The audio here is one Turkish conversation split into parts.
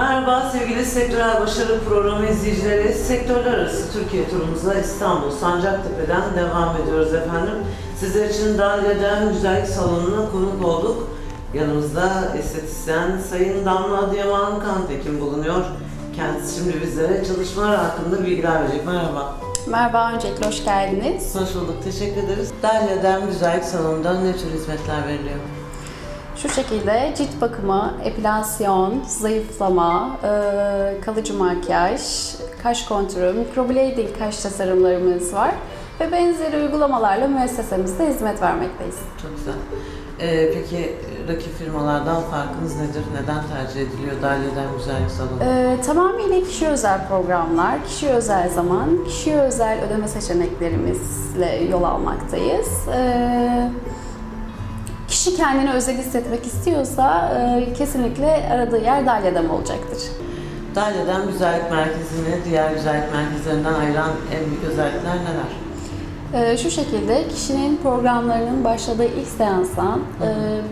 Merhaba sevgili Sektörel Başarı Programı izleyicileri. Sektörler arası Türkiye turumuza İstanbul Sancaktepe'den devam ediyoruz efendim. Sizler için Dalya'dan Güzellik Salonu'na konuk olduk. Yanımızda estetisyen Sayın Damla Adıyaman Kantekin bulunuyor. Kendisi şimdi bizlere çalışmalar hakkında bilgiler verecek. Merhaba. Merhaba, öncelikle hoş geldiniz. Hoş bulduk, teşekkür ederiz. Dalya'dan Güzellik Salonu'nda ne tür hizmetler veriliyor? Şu şekilde cilt bakımı, epilasyon, zayıflama, e, kalıcı makyaj, kaş kontürü, mikroblading kaş tasarımlarımız var ve benzeri uygulamalarla müessesemizde hizmet vermekteyiz. Çok güzel. Ee, peki rakip firmalardan farkınız nedir? Neden tercih ediliyor Dalya'dan Güzellik Salonu? E, tamamıyla kişi özel programlar, kişi özel zaman, kişi özel ödeme seçeneklerimizle yol almaktayız. E, kişi kendini özel hissetmek istiyorsa e, kesinlikle aradığı yer Dalya'da olacaktır. Dalya'dan güzellik merkezini diğer güzellik merkezlerinden ayıran en büyük özellikler neler? Ee, Şu şekilde kişinin programlarının başladığı ilk seanstan e,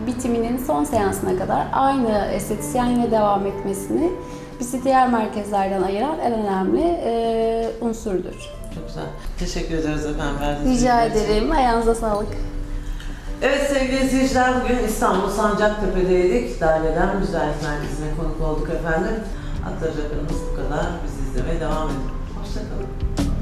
bitiminin son seansına kadar aynı estetisyenle devam etmesini bizi diğer merkezlerden ayıran en önemli e, unsurdur. Çok güzel. Teşekkür ederiz efendim. verdiğiniz Rica için. ederim. Ayağınıza sağlık. Evet sevgili izleyiciler bugün İstanbul Sancaktepe'deydik. Dalya'dan güzellik merkezine konuk olduk efendim. Aktaracaklarımız bu kadar. Bizi izlemeye devam edin. Hoşçakalın.